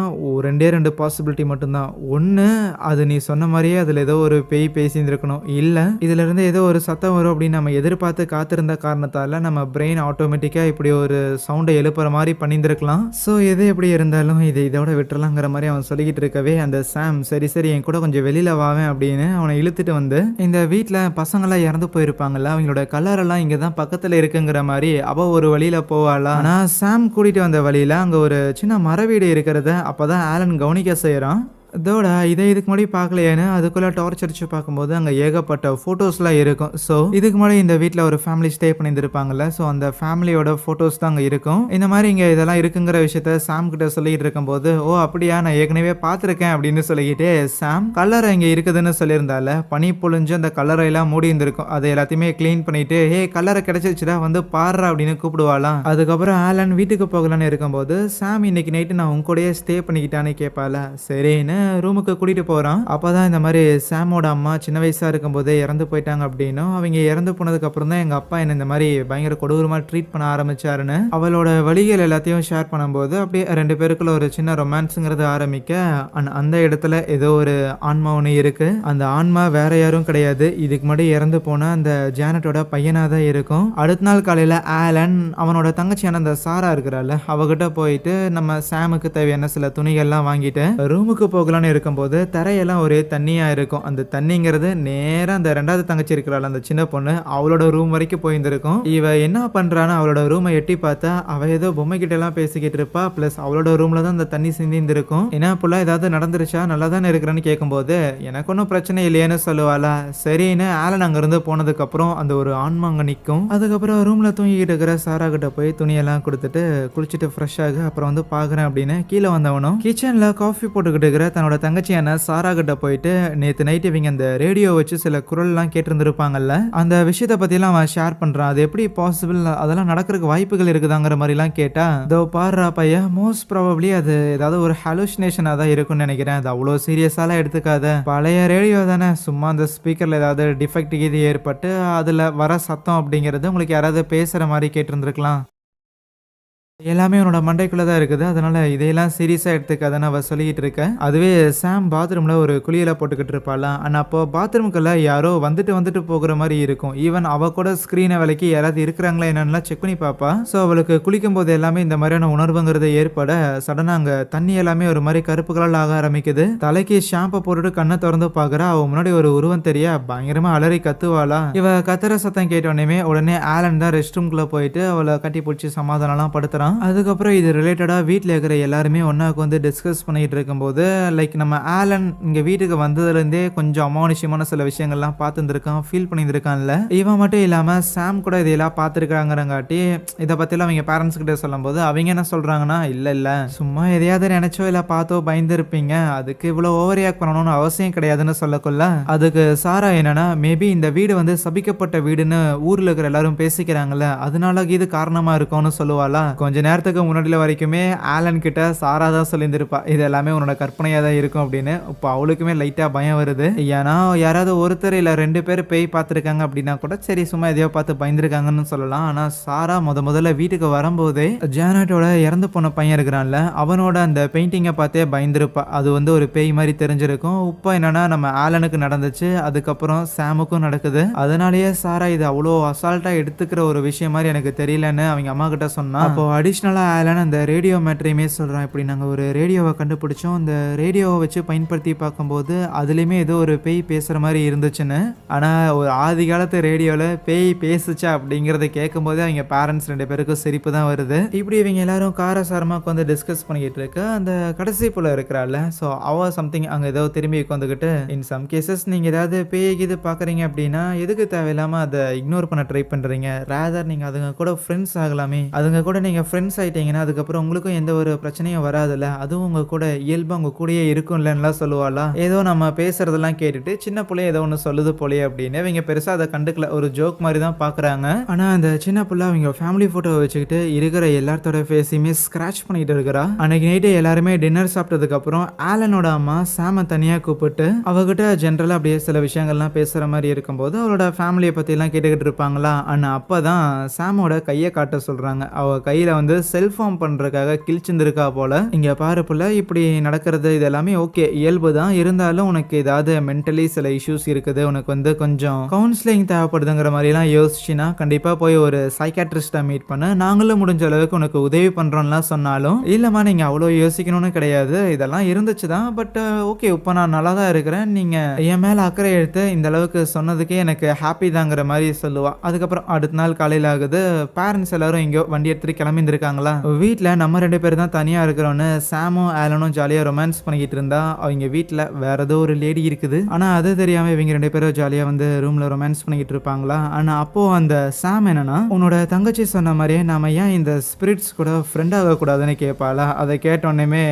ரெண்டே ரெண்டு பாசிபிலிட்டி மட்டும்தான். ஒன்று அது நீ சொன்ன மாதிரியே அதில் ஏதோ ஒரு பேய் பேசியிருந்திருக்கணும் இல்லை இதிலிருந்து ஏதோ ஒரு சத்தம் வரும் அப்படின்னு நம்ம எதிர்பார்த்து காத்திருந்த காரணத்தால் நம்ம பிரெயின் ஆட்டோமேட்டிக்காக இப்படி ஒரு சவுண்டை எழுப்புற மாதிரி பண்ணியிருந்திருக்கலாம். ஸோ எது எப்படி இருந்தாலும் இதை இதோட விட்டுறலாங்கிற மாதிரி அவன் சொல்லிக்கிட்டு இருக்கவே அந்த சாம் சரி சரி என் கூட கொஞ்சம் வெளியில் வாவேன் அப்படின்னு அவனை இழுத்துட்டு வந்து இந்த வீட்டில் பசங்களாம் இறந்து போயிருப்பாங்கல்ல அவங்களோட கலரெல்லாம் இங்கே தான் பக்கத்தில் இருக்குங்கிற மாதிரி அப்போ ஒரு வழியில் போவாளா? ஆனால் சாம் கூட்டிகிட்டு வந்த வழியில் அங்கே ஒரு சின்ன மர வீடு இருக்கிறத அப்போ தான் ஆலன் கவனிக்க செய்கிறான் இதோட இதை இதுக்கு முன்னாடி பார்க்கலையேன்னு அதுக்குள்ளே டார்ச் அடிச்சு பார்க்கும்போது அங்கே ஏகப்பட்ட ஃபோட்டோஸ்லாம் இருக்கும். ஸோ இதுக்கு முன்னாடி இந்த வீட்டில் ஒரு ஃபேமிலி ஸ்டே பண்ணியிருந்திருப்பாங்கல்ல ஸோ அந்த ஃபேமிலியோட ஃபோட்டோஸ் தான் அங்கே இருக்கும். இந்த மாதிரி இங்கே இதெல்லாம் இருக்குங்கிற விஷயத்த சாம் கிட்ட சொல்லிட்டு இருக்கும்போது ஓ அப்படியா நான் ஏற்கனவே பார்த்துருக்கேன் அப்படின்னு சொல்லிக்கிட்டு சாம் கல்லறை இங்கே இருக்குதுன்னு சொல்லியிருந்தால பனி பொழிஞ்சு அந்த கல்லறையெல்லாம் மூடி இருந்திருக்கும். அதை எல்லாத்தையுமே க்ளீன் பண்ணிட்டு ஹே கல்லறை கிடைச்சிருச்சுடா வந்து பாடுறா அப்படின்னு கூப்பிடுவாளாம். அதுக்கப்புறம் ஆலன் வீட்டுக்கு போகலான்னு இருக்கும்போது சாம் இன்னைக்கு நைட்டு நான் உங்க கூடயே ஸ்டே பண்ணிக்கிட்டான்னு கேட்பால சரின்னு ரூமுக்கு கூட்டிட்டு அப்போ தான் இந்த மாதிரி சாமோட அம்மா சின்ன வயசாக இருக்கும்போதே இறந்து போயிட்டாங்க அப்படின்னும் அவங்க இறந்து போனதுக்கப்புறம் தான் எங்கள் அப்பா என்ன இந்த மாதிரி பயங்கர கொடூரமாக ட்ரீட் பண்ண ஆரம்பிச்சாருன்னு அவளோட வழிகள் எல்லாத்தையும் ஷேர் பண்ணும்போது அப்படியே ரெண்டு பேருக்குள்ள ஒரு சின்ன ரொமான்ஸுங்கிறது ஆரம்பிக்க அந்த- அந்த இடத்துல ஏதோ ஒரு ஆன்மா ஒன்று இருக்குது அந்த ஆன்மா வேற யாரும் கிடையாது. இதுக்கு முன்னாடி இறந்து போன அந்த ஜானட்டோட பையனாக தான் இருக்கும். அடுத்த நாள் காலையில் ஆலன் அவனோட தங்கச்சியான அந்த சாரா இருக்கிறாள் அவகிட்ட போயிட்டு நம்ம சாமுக்கு தேவையான சில துணிகள்லாம் வாங்கிட்டு ரூமுக்கு போக போகலான்னு இருக்கும்போது தரையெல்லாம் ஒரே தண்ணியாக இருக்கும். அந்த தண்ணிங்கிறது நேராக அந்த ரெண்டாவது தங்கச்சி இருக்கிறாள் அந்த சின்ன பொண்ணு. அவளோட ரூம் வரைக்கும் போயிருந்திருக்கும். இவ என்ன பண்ணுறான்னு அவளோட ரூமை எட்டி பார்த்தா அவ ஏதோ பொம்மை கிட்ட எல்லாம் பேசிக்கிட்டு இருப்பா. ப்ளஸ் அவளோட ரூம்ல தான் அந்த தண்ணி சிந்திருக்கும் என்ன புள்ள ஏதாவது நடந்துருச்சா? நல்லா தானே இருக்கிறேன்னு கேட்கும்போது எனக்கு ஒன்றும் பிரச்சனை இல்லையேன்னு சொல்லுவாளா. சரின்னு ஆலன் அங்கிருந்து போனதுக்கு அப்புறம் அந்த ஒரு ஆன்மாங்க நிற்கும் அதுக்கப்புறம் ரூம்ல தூங்கிக்கிட்டு இருக்கிற சாரா கிட்ட போய் துணியெல்லாம் கொடுத்துட்டு குளிச்சுட்டு ஃப்ரெஷ் ஆகு. அப்புறம் வந்து பாக்குறேன் அப்படின்னு கீழே வந்தவனும் கிச்சன்ல காஃபி போட்டுக்கிட்டு இருக்கிற தன்னோட தங்கச்சியான சாரா கிட்ட போயிட்டு நேத்து நைட் இவங்க அந்த ரேடியோ வச்சு சில குரல்லாம் கேட்டிருந்திருப்பாங்கல்ல அந்த விஷயத்த பற்றிலாம் அவன் ஷேர் பண்றான். அது எப்படி பாசிபிள் அதெல்லாம் நடக்கிறதுக்கு வாய்ப்புகள் இருக்குதாங்கிற மாதிரிலாம் கேட்டா இதோ பாடுறா பையா மோஸ்ட் ப்ராபப்ளி அது ஏதாவது ஒரு ஹலூசினேஷனாக தான் இருக்கும்னு நினைக்கிறேன். அது அவ்வளோ சீரியஸாலாம் எடுத்துக்காத. பழைய ரேடியோ தானே. சும்மா அந்த ஸ்பீக்கரில் ஏதாவது டிஃபெக்ட் இது ஏற்பட்டு அதில் வர சத்தம் அப்படிங்கிறது உங்களுக்கு யாராவது பேசுகிற மாதிரி கேட்டிருந்துருக்கலாம். எல்லாமே உன்னோட மண்டைக்குள்ளே தான் இருக்குது. அதனால் இதையெல்லாம் சீரியஸாக எடுத்துக்காதன்னு அவள் சொல்லிக்கிட்டு இருக்கேன். அதுவே சாம் பாத்ரூமில் ஒரு குளியல போட்டுக்கிட்டு இருப்பாளாம். ஆனால் அப்போ பாத்ரூமுக்குள்ளே யாரோ வந்துட்டு வந்துட்டு போகிற மாதிரி இருக்கும். ஈவன் அவள் கூட ஸ்க்ரீனை விலைக்கு யாராவது இருக்கிறாங்களா என்னென்னலாம் செக் பண்ணி பார்ப்பா ஸோ அவளுக்கு குளிக்கும் போது எல்லாமே இந்த மாதிரியான உணர்வுங்கிறது ஏற்பட சடனாக அங்கே தண்ணி எல்லாமே ஒரு மாதிரி கருப்பு கலர்ல ஆக ஆரம்பிக்குது. தலைக்கு ஷாம்பை போட்டுட்டு கண்ணை திறந்து பார்க்குறா அவள் முன்னாடி ஒரு உருவம் தெரிய பயங்கரமாக அலறி கத்துவாளா இவ கத்துற சத்தம் கேட்டோடனே உடனே ஆலன் தான் ரெஸ்ட் ரூம்குள்ளே போயிட்டு அவளை கட்டி பிடிச்சி சமாதானம்லாம் படுத்துறான். அதுக்கப்புறம் இது ரிலேட்டடாக வீட்டில் இருக்கிற எல்லாருமே ஒன்றாக்கு வந்து டிஸ்கஸ் பண்ணிகிட்டு இருக்கும்போது லைக் நம்ம ஆலன் இங்கே வீட்டுக்கு வந்ததுலேருந்தே கொஞ்சம் அமானுஷ்யமான சில விஷயங்கள்லாம் பார்த்துருந்துருக்கான் ஃபீல் பண்ணியிருக்கான்ல இவன் மட்டும் இல்லாமல் சாம் கூட இதையெல்லாம் பார்த்துருக்காங்கிறங்காட்டி இதை பற்றிலாம் அவங்க பேரண்ட்ஸ் கிட்ட சொல்லும்போது அவங்க என்ன சொல்கிறாங்கன்னா இல்லை இல்லை சும்மா எதையாவது நினச்சோ இல்லை பார்த்தோ பயந்துருப்பீங்க. அதுக்கு இவ்வளோ ஓவர் ரியாக்ட் பண்ணணும்னு அவசியம் கிடையாதுன்னு சொல்லக்குள்ள. அதுக்கு சாரா என்னன்னா மேபி இந்த வீடு வந்து சபிக்கப்பட்ட வீடுன்னு ஊரில் இருக்கிற எல்லாரும் பேசிக்கிறாங்கல்ல. அதனால இது காரணமாக இருக்கும்னு சொல்லுவாளா? கொஞ்ச நேரத்துக்கு முன்னாடியில் வரைக்குமே ஆலன் கிட்ட சாரா தான் சொல்லியிருந்திருப்பா. இது எல்லாமே உன்னோட கற்பனையாக தான் இருக்கும் அப்படின்னு. இப்போ அவளுக்குமே லைட்டாக பயம் வருது. ஏன்னா யாராவது ஒருத்தர் இல்லை ரெண்டு பேர் பேய் பார்த்துருக்காங்க அப்படின்னா கூட சரி சும்மா எதையோ பார்த்து பயந்துருக்காங்கன்னு சொல்லலாம். ஆனால் சாரா முத முதல்ல வீட்டுக்கு வரும்போதே ஜானட்டோட இறந்து போன பையன் இருக்கிறான்ல அவனோட அந்த பெயிண்டிங்கை பார்த்தே பயந்துருப்பா. அது வந்து ஒரு பேய் மாதிரி தெரிஞ்சிருக்கும். இப்போ என்னன்னா நம்ம ஆலனுக்கு நடந்துச்சு. அதுக்கப்புறம் சாமுக்கும் நடக்குது. அதனாலேயே சாரா இது அவ்வளோ அசால்ட்டாக எடுத்துக்கிற ஒரு விஷயம் மாதிரி எனக்கு தெரியலன்னு அவங்க அம்மா கிட்ட சொன்னா அப்போ அடிஷ்னலாக ஆலன் அந்த ரேடியோ மேட்ரையுமே சொல்கிறோம் இப்படி நாங்கள் ஒரு ரேடியோவை கண்டுபிடிச்சோம். அந்த ரேடியோவை வச்சு பயன்படுத்தி பார்க்கும்போது அதுலேயுமே ஏதோ ஒரு பேய் பேசுகிற மாதிரி இருந்துச்சுன்னு. ஆனால் ஒரு ஆதி காலத்து ரேடியோவில் பேய் பேசுச்சா அப்படிங்கிறத கேட்கும்போதே அவங்க பேரண்ட்ஸ் ரெண்டு பேருக்கும் சிரிப்பு தான் வருது. இப்படி இவங்க எல்லாரும் காரசாரமாக உட்காந்து டிஸ்கஸ் பண்ணிக்கிட்டு இருக்க அந்த கடைசி போல் இருக்கிறாள் ஸோ அவ சம்திங் அங்கே ஏதோ திரும்பி உட்காந்துக்கிட்டு இன் சம் கேசஸ் நீங்கள் ஏதாவது பேய் இது பார்க்குறீங்க அப்படின்னா எதுக்கு தேவையில்லாமல் அதை இக்னோர் பண்ண ட்ரை பண்ணுறீங்க ரேதர் நீங்கள் அதுங்க கூட ஃப்ரெண்ட்ஸ் ஆகலாமே. அதுங்க கூட நீங்கள் ஃப்ரெண்ட்ஸ் ஆகிட்டீங்கன்னா அதுக்கப்புறம் உங்களுக்கும் எந்த ஒரு பிரச்சனையும் வராதுல்ல? அதுவும் உங்க கூட இயல்பு உங்க கூடயே இருக்கும்லன்னுலாம் சொல்லுவாளா? ஏதோ நம்ம பேசுறதெல்லாம் கேட்டுட்டு சின்ன பிள்ளைய ஏதோ ஒன்று சொல்லுது போலே அப்படின்னு இவங்க பெருசா அதை கண்டுக்கல. ஒரு ஜோக் மாதிரி தான் பாக்குறாங்க. ஆனா அந்த சின்ன பிள்ளை அவங்க ஃபேமிலி போட்டோவை வச்சுக்கிட்டு இருக்கிற எல்லாத்தோட ஃபேஸையுமே ஸ்கிராச் பண்ணிட்டு இருக்கிறா. அன்னைக்கு நைட்டு எல்லாருமே டின்னர் சாப்பிட்டதுக்கு அப்புறம் ஆலனோட அம்மா சாம தனியா கூப்பிட்டு அவகிட்ட ஜென்ரலா அப்படியே சில விஷயங்கள்லாம் பேசுற மாதிரி இருக்கும்போது அவளோட ஃபேமிலியை பத்தி எல்லாம் கேட்டுக்கிட்டு இருப்பாங்களா? ஆனா அப்பதான் சாமோட கையை காட்ட சொல்றாங்க. அவ கையில வந்து செல்ஃபார்ம் பண்றதுக்காக கிழிச்சிருந்துருக்கா போல். இங்கே பாரு புள்ள இப்படி நடக்கிறது இது எல்லாமே ஓகே. இயல்பு தான். இருந்தாலும் உனக்கு ஏதாவது மென்டலி சில இஷ்யூஸ் இருக்குது. உனக்கு வந்து கொஞ்சம் கவுன்சிலிங் தேவைப்படுதுங்கிற மாதிரிலாம் யோசிச்சுன்னா கண்டிப்பாக போய் ஒரு சைக்காட்ரிஸ்ட்டை மீட் பண்ண. நாங்களும் முடிஞ்ச அளவுக்கு உனக்கு உதவி பண்ணுறோம்லாம் சொன்னாலும் இல்லைம்மா நீங்கள் அவ்வளோ யோசிக்கணும்னு கிடையாது. இதெல்லாம் இருந்துச்சு தான். பட் ஓகே இப்போ நான் நல்லா தான் இருக்கிறேன். நீங்கள் என் மேலே அக்கறை எடுத்து இந்த அளவுக்கு சொன்னதுக்கே எனக்கு ஹாப்பி தாங்கிற மாதிரி சொல்லுவாள் அதுக்கப்புறம் அடுத்த நாள் காலையில் ஆகுது. பேரண்ட்ஸ் எல்லாரும் எங்கேயோ வண்டி எடுத்துகிட்டு கிளம்பி இருக்காங்களா? வீட்டில் நம்ம ரெண்டு பேர் தான் தனியாக இருக்கிறோன்னு சாமும் ஆலனும் ஜாலியாக ரொமான்ஸ் பண்ணிக்கிட்டு இருந்தா அவங்க வீட்டில் வேற ஏதோ ஒரு லேடி இருக்குது. ஆனால் அது தெரியாமல் இவங்க ரெண்டு பேரும் ஜாலியாக வந்து ரூமில் ரொமான்ஸ் பண்ணிக்கிட்டு இருப்பாங்களா? ஆனால் அப்போது அந்த சாம் என்னன்னா உன்னோட தங்கச்சி சொன்ன மாதிரியே நாம ஏன் இந்த ஸ்பிரிட்ஸ் கூட ஃப்ரெண்ட் ஆகக்கூடாதுன்னு கேட்பாளா? அதை கேட்டோன்னே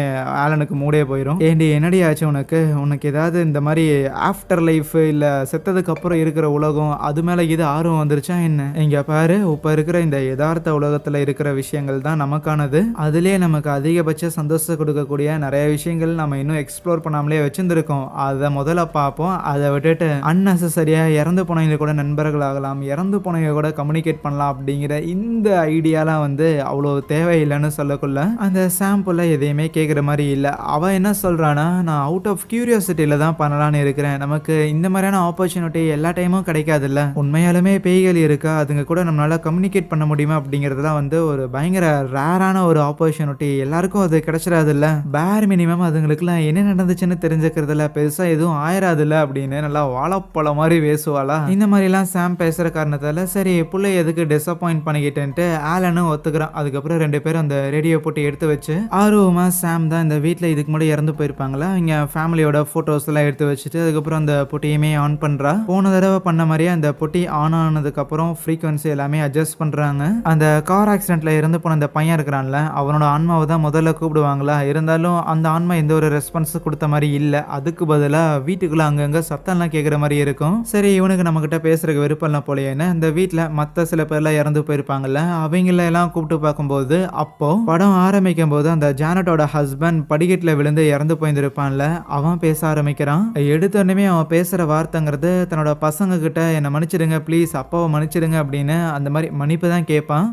ஆலனுக்கு மூடே போயிடும் ஏண்டி என்னடி ஆச்சு உனக்கு? உனக்கு ஏதாவது இந்த மாதிரி ஆஃப்டர் லைஃப் இல்லை செத்ததுக்கு அப்புறம் இருக்கிற உலகம் அது மேலே இது ஆர்வம் வந்துருச்சா என்ன? இங்கே பாரு இப்போ இருக்கிற இந்த யதார்த்த உலகத்தில் இருக்கிற விஷயங்கள் தான் நமக்கானது. அதுலேயே நமக்கு அதிகபட்ச சந்தோஷம் கொடுக்கக்கூடிய நிறைய விஷயங்கள் நம்ம இன்னும் எக்ஸ்ப்ளோர் பண்ணாமலே வச்சிருந்துருக்கோம். அதை முதல்ல பார்ப்போம். அதை விட்டுட்டு அன்னெசரியாக இறந்து போனவங்க கூட நண்பர்கள் ஆகலாம் இறந்து போனவங்க கூட கம்யூனிகேட் பண்ணலாம் அப்படிங்கிற இந்த ஐடியாலாம் வந்து அவ்வளோ தேவையில்லைன்னு சொல்லக்குள்ள அந்த சாம்பிளில் எதையுமே கேட்குற மாதிரி இல்லை. அவன் என்ன சொல்கிறான்னா நான் அவுட் ஆஃப் கியூரியாசிட்டியில் தான் பண்ணலான்னு இருக்கிறேன். நமக்கு இந்த மாதிரியான ஆப்பர்ச்சுனிட்டி எல்லா டைமும் கிடைக்காதுல்ல. உண்மையாலுமே பேய்கள் இருக்கா? அதுங்க கூட நம்மளால கம்யூனிகேட் பண்ண முடியுமா? அப்படிங்கிறதுலாம் வந்து ஒரு பயங்கர பயங்கர ரேரான ஒரு ஆப்பர்ச்சுனிட்டி எல்லாருக்கும் அது கிடைச்சிடாதுல்ல பேர் மினிமம் அதுங்களுக்குலாம் என்ன நடந்துச்சுன்னு தெரிஞ்சுக்கிறதுல பெருசாக எதுவும் ஆயிராதுல்ல அப்படின்னு நல்லா வாழைப்பழம் மாதிரி பேசுவாளா இந்த மாதிரிலாம் சாம் பேசுகிற காரணத்தால் சரி பிள்ளை எதுக்கு டிசப்பாயிண்ட் பண்ணிக்கிட்டேன்ட்டு ஆலனும் ஒத்துக்கிறான். அதுக்கப்புறம் ரெண்டு பேரும் அந்த ரேடியோ போட்டு எடுத்து வச்சு ஆர்வமாக சாம் தான் இந்த வீட்டில் இதுக்கு முன்னாடி இறந்து போயிருப்பாங்களா? இங்க ஃபேமிலியோட ஃபோட்டோஸ் எல்லாம் எடுத்து வச்சுட்டு அதுக்கப்புறம் அந்த பொட்டியுமே ஆன் பண்ணுறா போன தடவை பண்ண மாதிரியே அந்த பொட்டி ஆன் ஆனதுக்கப்புறம் ஃப்ரீக்வன்சி எல்லாமே அட்ஜஸ்ட் பண்ணுறாங்க அந்த கார் ஆக்சிடென்ட்டில் இருந்து போன அந்த பையன் இருக்கிறான்ல அவனோட ஆன்மாவை தான் முதல்ல கூப்பிடுவாங்களா? இருந்தாலும் அந்த ஆன்மா எந்த ஒரு ரெஸ்பான்ஸும் கொடுத்த மாதிரி இல்லை. அதுக்கு பதிலாக வீட்டுக்குள்ள அங்கங்கே சத்தம்லாம் கேட்குற மாதிரி இருக்கும். சரி இவனுக்கு நம்ம கிட்ட பேசுறதுக்கு விருப்பம்லாம் போலையேன்னு இந்த வீட்டில் மற்ற சில பேர்லாம் இறந்து போயிருப்பாங்கல்ல அவங்கள எல்லாம் கூப்பிட்டு பார்க்கும்போது அப்போ படம் ஆரம்பிக்கும் போது அந்த ஜானட்டோட ஹஸ்பண்ட் படிக்கட்டில் விழுந்து இறந்து போயிருந்திருப்பான்ல அவன் பேச ஆரம்பிக்கிறான். எடுத்தோடனே அவன் பேசுகிற வார்த்தைங்கிறது தன்னோட பசங்க கிட்ட என்னை மன்னிச்சிடுங்க ப்ளீஸ் அப்பாவை மன்னிச்சிடுங்க அப்படின்னு அந்த மாதிரி மன்னிப்பு தான் கேட்பான்.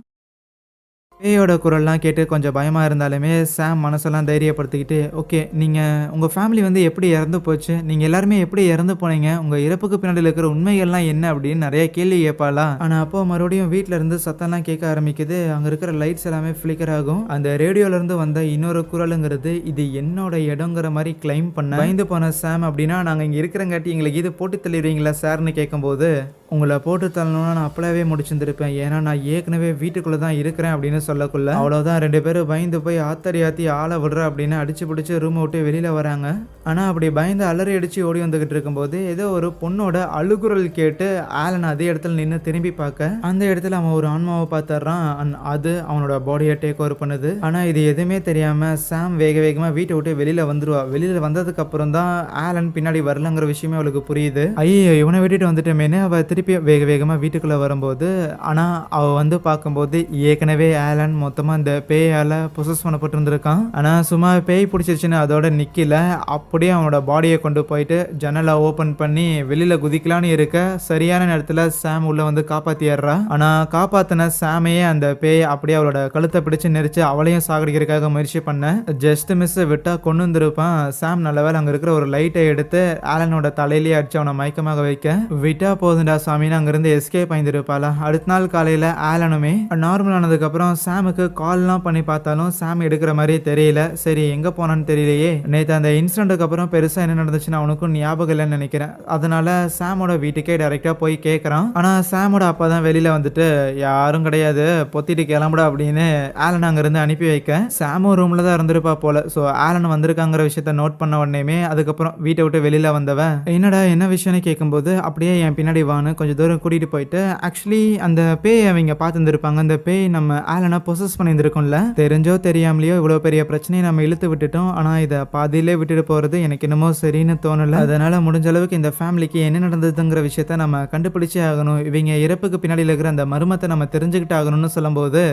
பேயோட குரல்லாம் கேட்டு கொஞ்சம் பயமாக இருந்தாலுமே சாம் மனசெல்லாம் தைரியப்படுத்திக்கிட்டு ஓகே நீங்கள் உங்கள் ஃபேமிலி வந்து எப்படி இறந்து போச்சு? நீங்கள் எல்லாருமே எப்படி இறந்து போனீங்க? உங்கள் இறப்புக்கு பின்னாடி இருக்கிற உண்மைகள்லாம் என்ன? அப்படின்னு நிறைய கேள்வி கேட்பாளா ஆனால் அப்போ மறுபடியும் வீட்டில் இருந்து சத்தம்லாம் கேட்க ஆரம்பிக்குது. அங்கே இருக்கிற லைட்ஸ் எல்லாமே ஃப்ளிக்கர் ஆகும். அந்த ரேடியோலேருந்து வந்த இன்னொரு குரலுங்கிறது இது என்னோட இடங்கிற மாதிரி கிளைம் பண்ண பயந்து போன சாம் அப்படின்னா நாங்கள் இங்கே இருக்கிறங்காட்டி எங்களுக்கு இது போட்டு தள்ளிடுவீங்களா சார்னு கேட்கும்போது உங்களை போட்டு தள்ளணும்னா நான் அப்பளாவே முடிச்சிருந்திருப்பேன். ஏன்னா நான் ஏற்கனவே வீட்டுக்குள்ளே தான் இருக்கிறேன் அப்படின்னு சொல்லக்குள்ள. அவ்வளோதான் ரெண்டு பேரும் பயந்து போய் ஆத்தடி ஆத்தி ஆளை விடுற அப்படின்னு அடிச்சு பிடிச்சி ரூமை விட்டு வெளியில் வராங்க. ஆனால் அப்படி பயந்து அலறி அடிச்சு ஓடி வந்துகிட்டு இருக்கும்போது ஏதோ ஒரு பொண்ணோட அழுகுரல் கேட்டு ஆலன் அதே இடத்துல நின்று திரும்பி பார்க்க அந்த இடத்துல அவன் ஒரு ஆன்மாவை பார்த்துறான் அது அவனோட பாடியை டேக் ஓவர் பண்ணுது. ஆனால் இது எதுவுமே தெரியாமல் சாம் வேக வேகமாக வீட்டை விட்டு வெளியில் வந்துருவா. வெளியில் வந்ததுக்கு அப்புறம் தான் ஆலன் பின்னாடி வரலங்கிற விஷயமே அவளுக்கு புரியுது. ஐயோ இவனை விட்டுட்டு வந்துட்டோமேனு அவள் திருப்பி வேக வேகமாக வீட்டுக்குள்ளே வரும்போது ஆனால் அவள் வந்து பார்க்கும்போது ஏற்கனவே ஏலன் மொத்தமாக இந்த பேயால் ப்ரொசஸ் பண்ணப்பட்டிருந்திருக்கான். ஆனால் சும்மா பேய் பிடிச்சிருச்சுன்னு அதோட நிற்கல அப்படியே அவனோட பாடியை கொண்டு போயிட்டு ஜன்னலை ஓப்பன் பண்ணி வெளியில் குதிக்கலான்னு இருக்க சரியான நேரத்தில் சாம் உள்ளே வந்து காப்பாற்றிடுறா ஆனால் காப்பாற்றின சாமையே அந்த பேய் அப்படியே அவளோட கழுத்தை பிடிச்சு நெரிச்சு அவளையும் சாகடிக்கிறதுக்காக முயற்சி பண்ண. ஜஸ்ட் மிஸ் விட்டா கொண்டு வந்திருப்பான். சாம் நல்லவேளை அங்கே இருக்கிற ஒரு லைட்டை எடுத்து ஆலனோட தலையிலேயே அடிச்சு அவனை மயக்கமாக வைக்க. விட்டா போதுண்டா சாமின்னு அங்கேருந்து எஸ்கேப் ஆயிருப்பாளா அடுத்த நாள் காலையில் ஆலனுமே நார்மல் ஆனதுக்கப்புறம் சாமுக்கு கால்லாம் பண்ணி பார்த்தாலும் சாம் எடுக்கிற மாதிரி தெரியல. சரி எங்கே போனான்னு தெரியலையே. நேற்று அந்த இன்சிடென்ட்டுக்கு அப்புறம் பெருசாக என்ன நடந்துச்சுன்னு அவனுக்கும் ஞாபகம் இல்லைன்னு நினைக்கிறேன். அதனால சாமோட வீட்டுக்கே டைரெக்டாக போய் கேட்குறான் ஆனால் சாமோட அப்பா தான் வெளியில் வந்துட்டு யாரும் கிடையாது. பொத்திட்டு கிளம்புடா அப்படின்னு ஆலன் அங்கேருந்து அனுப்பி வைக்க. சாமும் ரூமில் தான் இருந்திருப்பா போல. ஸோ ஆலன் வந்திருக்காங்கிற விஷயத்த நோட் பண்ண உடனேமே அதுக்கப்புறம் வீட்டை விட்டு வெளியில் வந்தவன் என்னடா என்ன விஷயம்னு கேட்கும்போது அப்படியே என் பின்னாடி வான்னு கொஞ்சம் தூரம் கூட்டிகிட்டு போயிட்டு ஆக்சுவலி அந்த பேய் அவங்க பார்த்துருந்துருப்பாங்க. அந்த பேய் நம்ம ஆலனா பொசஸ் பண்ணியிருந்திருக்கோம்ல. தெரிஞ்சோ தெரியாமலையோ இவ்வளோ பெரிய பிரச்சனையை நம்ம இழுத்து விட்டுட்டோம். ஆனால் இதை பாதியிலே விட்டுட்டு போகிறது எனக்கு என்னமோ சரின்னு தோணலை. அதனால் முடிஞ்ச அளவுக்கு இந்த ஃபேமிலிக்கு என்ன நடந்ததுங்கிற விஷயத்த நம்ம கண்டுபிடிச்சே ஆகணும். இவங்க இறப்புக்கு பின்னாடி இருக்கிற அந்த மர்மத்தை நம்ம தெரிஞ்சுக்கிட்டு ஆகணும்னு சொல்லும்போது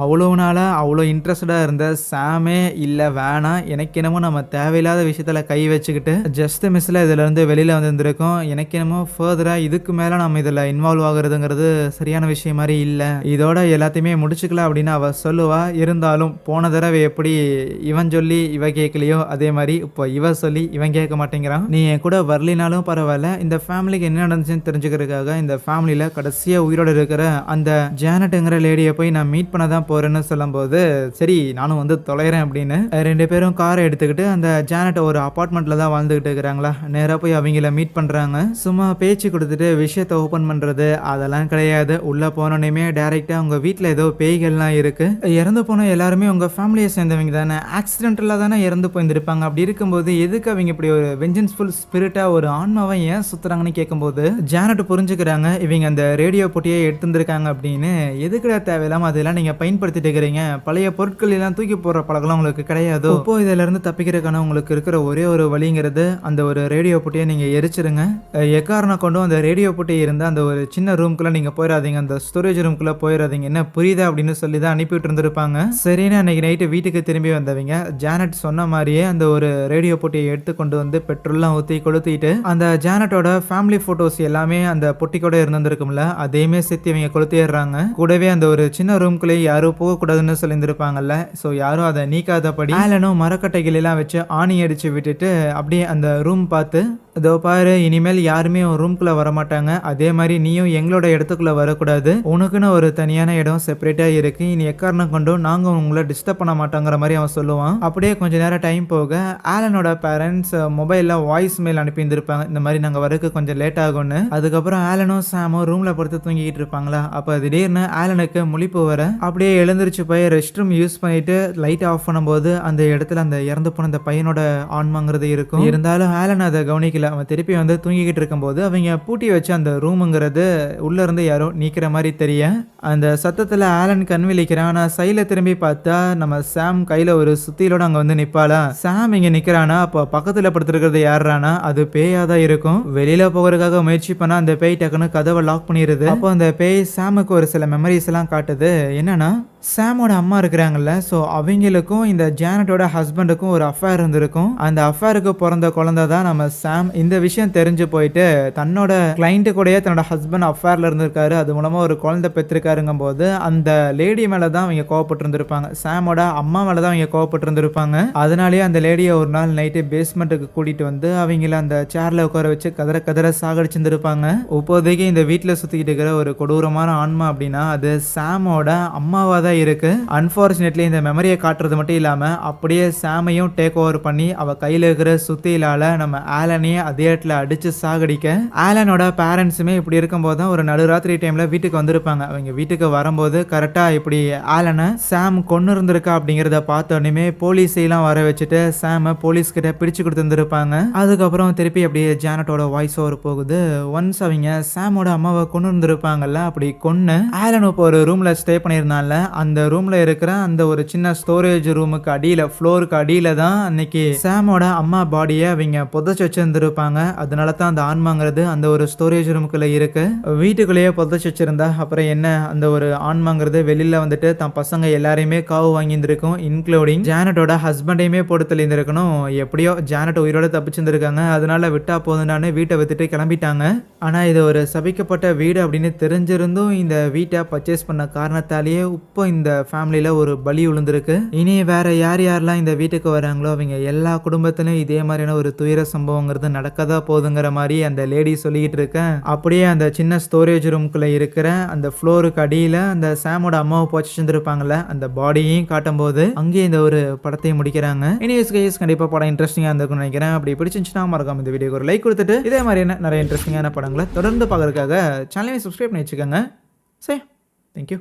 அவ்வளோ நாளாக அவ்வளோ இன்ட்ரெஸ்டடாக இருந்த சாமே இல்லை வேணாம் எனக்கு என்னமோ நம்ம தேவையில்லாத விஷயத்தில் கை வச்சுக்கிட்டு ஜஸ்ட் மிஸ்ஸில் இதிலேருந்து வெளியில் வந்திருந்திருக்கோம். எனக்கு என்னமோ ஃபர்தராக இதுக்கு மேலே நம்ம இதில் இன்வால்வ் ஆகுறதுங்கிறது சரியான விஷயம் மாதிரி இல்லை. இதோட எல்லாத்தையுமே முடிச்சுக்கலாம் அப்படின்னு அவ சொல்லுவா இருந்தாலும் போன தடவை எப்படி இவன் சொல்லி இவ கேட்கலையோ அதே மாதிரி இப்போ இவ சொல்லி இவன் கேட்க மாட்டேங்கிறான். நீ என் கூட வரலினாலும் பரவாயில்ல. இந்த ஃபேமிலிக்கு என்ன நடந்துச்சுன்னு தெரிஞ்சுக்கிறதுக்காக இந்த ஃபேமிலியில் கடைசியாக உயிரோட இருக்கிற அந்த ஜானட்டுங்கிற லேடியை போய் நான் மீட் பண்ண தான் போறேன்னு சொல்லும்போது சரி நானும் வந்து தொலைகிறேன் அப்படின்னு ரெண்டு பேரும் காரை எடுத்துக்கிட்டு அந்த ஜானட் ஒரு அப்பார்ட்மெண்ட்டில் தான் வாழ்ந்துக்கிட்டு இருக்கிறாங்களா? நேராக போய் அவங்கள மீட் பண்ணுறாங்க சும்மா பேச்சு கொடுத்துட்டு விஷயத்த ஓப்பன் பண்ணுறது அதெல்லாம் கிடையாது. உள்ளே போனோடனே டேரெக்டாக உங்கள் வீட்டில் ஏதோ பேய்கள்லாம் இருக்குது இறந்து போன எல்லாருமே உங்கள் ஃபேமிலியை சேர்ந்தவங்க தானே. ஆக்சிடென்டலாக தானே இறந்து போயிருந்திருப்பாங்க. அப்படி இருக்கும்போது எதுக்கு அவங்க இப்படி ஒரு வெஞ்சன்ஸ்ஃபுல் ஸ்பிரிட்டாக ஒரு ஆன்மாவை ஏன் சுற்றுறாங்கன்னு கேட்கும்போது ஜானட் புரிஞ்சுக்கிறாங்க. இவங்க அந்த ரேடியோ போட்டியை எடுத்துருந்துருக்காங்க அப்படின்னு. எதுக்குடா தேவையில்லாமல் அதெல்லாம் நீங்கள் பயன்படுத்திட்டு இருக்கிறீங்க? பழைய பொருட்கள் எல்லாம் தூக்கி போடுற பழக்கம் உங்களுக்கு கிடையாது. இப்போ இதிலேருந்து தப்பிக்கிறதுக்கான உங்களுக்கு இருக்கிற ஒரே ஒரு வழிங்கிறது அந்த ஒரு ரேடியோ போட்டியை நீங்கள் எரிச்சிருங்க. எக்காரணம் கொண்டும் அந்த ரேடியோ போட்டி இருந்த அந்த ஒரு சின்ன ரூம்குள்ள நீங்க போயிடாதீங்க அந்த ஸ்டோரேஜ் ரூம்குள்ள போயிடாதீங்க என்ன புரியுதா? அப்படின்னு சொல்லி தான் அனுப்பிவிட்டு இருந்திருப்பாங்க சரின்னு அன்னைக்கு நைட்டு வீட்டுக்கு திரும்பி வந்தவங்க ஜானட் சொன்ன மாதிரியே அந்த ஒரு ரேடியோ போட்டியை எடுத்து கொண்டு வந்து பெட்ரோல்லாம் ஊற்றி கொளுத்திட்டு அந்த ஜானட்டோட ஃபேமிலி ஃபோட்டோஸ் எல்லாமே அந்த பொட்டி கூட இருந்திருக்கும்ல அதையுமே சேர்த்து இவங்க கொளுத்திடுறாங்க. கூடவே அந்த ஒரு சின்ன ரூம்குள்ளேயே யாரும் போகக்கூடாதுன்னு சொல்லியிருந்திருப்பாங்கல்ல. ஸோ யாரும் அதை நீக்காதபடி ஆலனும் மரக்கட்டைகள் எல்லாம் வச்சு ஆணி அடிச்சு விட்டுட்டு அப்படியே அந்த ரூம் பார்த்து இதோ பாரு இனிமேல் யாருமே உன் ரூம்குள்ள வர மாட்டாங்க அதே மாதிரி நீயும் எங்களோட இடத்துக்குள்ள வரக்கூடாது. உனக்குன்னு ஒரு தனியான இடம் செப்பரேட்டா இருக்கு. இனி எக்காரணம் கொண்டும் நாங்க உங்களை டிஸ்டர்ப் பண்ண மாட்டோங்கிற மாதிரி அவன் சொல்லுவான். அப்படியே கொஞ்ச நேரம் டைம் போக ஆலனோட பேரண்ட்ஸ் மொபைல்ல வாய்ஸ் மெயில் அனுப்பியிருந்திருப்பாங்க. இந்த மாதிரி நாங்க வரக்கு கொஞ்சம் லேட் ஆகும்னு. அதுக்கப்புறம் ஆலனும் சாமும் ரூம்ல படுத்து தூங்கிட்டு இருப்பாங்களா? அப்ப திடீர்னு ஆலனுக்கு முழிப்பு வர அப்படியே எழுந்திருச்சு போய் ரெஸ்ட் ரூம் யூஸ் பண்ணிட்டு லைட் ஆஃப் பண்ணும்போது அந்த இடத்துல அந்த இறந்து போன அந்த பையனோட ஆன்மாங்கிறது இருக்கும். இருந்தாலும் ஆலன் அதை கவனிக்கல. அவன் திருப்பி வந்து தூங்கிக்கிட்டு இருக்கும்போது அவங்க பூட்டி வச்ச அந்த ரூமுங்கிறது உள்ளேருந்து யாரோ நீக்கிற மாதிரி தெரிய அந்த சத்தத்தில் ஆலன் கண் விழிக்கிறான். ஆனால் சைல திரும்பி பார்த்தா நம்ம சாம் கையில் ஒரு சுத்தியிலோட அங்கே வந்து நிற்பாளா சாம் இங்கே நிற்கிறானா அப்போ பக்கத்தில் படுத்துருக்கிறது யாருறானா? அது பேயாக தான் இருக்கும். வெளியில் போகிறதுக்காக முயற்சி பண்ணால் அந்த பேய் டக்குன்னு கதவை லாக் பண்ணிடுது அப்போ அந்த பேய் சாமுக்கு ஒரு சில மெமரிஸ் எல்லாம் காட்டுது. என்னன்னா சாமோட அம்மா இருக்கிறாங்கல்ல ஸோ அவங்களுக்கும் இந்த ஜானட்டோட ஹஸ்பண்டுக்கும் ஒரு அஃபேர் இருந்திருக்கும். அந்த அஃபேருக்கு பிறந்த குழந்தை தான் நம்ம சாம் இந்த விஷயம் தெரிஞ்சு போயிட்டு தன்னோட கிளைண்ட்டு கூடயே தன்னோட ஹஸ்பண்ட் அஃபேரில் இருந்திருக்காரு. அது மூலமாக ஒரு குழந்தை பெற்றிருக்காருங்கும் போது அந்த லேடி மேலே தான் அவங்க கோவப்பட்டு இருந்திருப்பாங்க சாமோட அம்மா மேலே தான் அவங்க கோவப்பட்டு இருந்திருப்பாங்க அதனாலேயே அந்த லேடியை ஒரு நாள் நைட்டு பேஸ்மெண்ட்டுக்கு கூட்டிட்டு வந்து அவங்கள அந்த சேரில் உட்கார வச்சு கதற கதற சாகடிச்சிருந்துருப்பாங்க. இப்போதைக்கு இந்த வீட்டில் சுற்றிக்கிட்டு இருக்கிற ஒரு கொடூரமான ஆன்மா அப்படின்னா அது சாமோட அம்மாவாக தான் இருக்கு. அன்பார்ச்சுனேட்லி இந்த மெமரியை காட்டுறது மட்டும் இல்லாம அப்படியே சாமையும் டேக் ஓவர் பண்ணி அவ கையில இருக்கிற சுத்தியிலால நம்ம ஆலனையே அதே இடத்துல அடிச்சு சாகடிக்க ஆலனோட பேரண்ட்ஸுமே இப்படி இருக்கும்போது தான் ஒரு நடுராத்திரி டைம்ல வீட்டுக்கு வந்திருப்பாங்க. அவங்க வீட்டுக்கு வரும்போது கரெக்டா இப்படி ஆலனை சாம் கொண்டு இருந்திருக்கா அப்படிங்கிறத பார்த்தோன்னே போலீஸையெல்லாம் வர வச்சுட்டு சாம போலீஸ் கிட்ட பிடிச்சு கொடுத்துருந்துருப்பாங்க அதுக்கப்புறம் திருப்பி அப்படியே ஜானட்டோட வாய்ஸ் ஓவர் போகுது. ஒன்ஸ் அவங்க சாமோட அம்மாவை கொண்டு இருந்திருப்பாங்கல்ல அப்படி கொன்னு ஆலன் இப்போ ஒரு ரூம்ல ஸ்டே பண்ணியிருந்தால அந்த ரூம்ல இருக்கிற அந்த ஒரு சின்ன ஸ்டோரேஜ் ரூமுக்கு அடியில ஃப்ளோருக்கு அடியில தான் அன்னைக்கு சாமோட அம்மா பாடியை அவங்க புதைச்சு வச்சிருந்துருப்பாங்க. அதனால தான் அந்த ஆன்மாங்கிறது அந்த ஒரு ஸ்டோரேஜ் ரூமுக்குள்ள இருக்கு. வீட்டுக்குள்ளேயே புதைச்சு வச்சிருந்தா அப்புறம் என்ன? அந்த ஒரு ஆன்மாங்கிறது வெளியில வந்துட்டு தன் பசங்க எல்லாரையுமே காவு வாங்கியிருந்திருக்கும் இன்க்ளூடிங் ஜானட்டோட ஹஸ்பண்டையுமே போட்டு தெளிந்திருக்கணும். எப்படியோ ஜானட் உயிரோட தப்பிச்சிருந்துருக்காங்க. அதனால விட்டா போதுனான்னு வீட்டை வித்துட்டு கிளம்பிட்டாங்க. ஆனா இது ஒரு சபிக்கப்பட்ட வீடு அப்படின்னு தெரிஞ்சிருந்தும் இந்த வீட்டை பர்ச்சேஸ் பண்ண காரணத்தாலேயே இப்போ இந்த ஃபேமிலியில் ஒரு பலி விழுந்திருக்கு. இனி வேற யார் யாரெல்லாம் இந்த வீட்டுக்கு வராங்களோ அவங்க எல்லா குடும்பத்திலும் இதே மாதிரியான ஒரு துயர சம்பவங்கிறது நடக்கதா போதுங்கிற மாதிரி அந்த லேடி சொல்லிக்கிட்டு இருக்கேன் அப்படியே அந்த சின்ன ஸ்டோரேஜ் ரூம்குள்ள இருக்கிற அந்த ஃப்ளோருக்கு அடியில் அந்த சாமோட அம்மாவை போச்சிருந்துருப்பாங்கல்ல அந்த பாடியையும் காட்டும்போது அங்கேயே இந்த ஒரு படத்தையும் முடிக்கிறாங்க. இனிஸ் கைஸ் கண்டிப்பாக படம் இன்ட்ரெஸ்டிங்காக இருந்திருக்கும்னு நினைக்கிறேன். அப்படி பிடிச்சிருந்துச்சுன்னா மறக்காம இந்த வீடியோக்கு ஒரு லைக் கொடுத்துட்டு இதே மாதிரியான நிறைய இன்ட்ரெஸ்டிங்கான படங்களை தொடர்ந்து பார்க்கறதுக்காக சேனலையும் சப்ஸ்கிரைப் பண்ணி வச்சுக்கோங்க. சரி தேங்க்யூ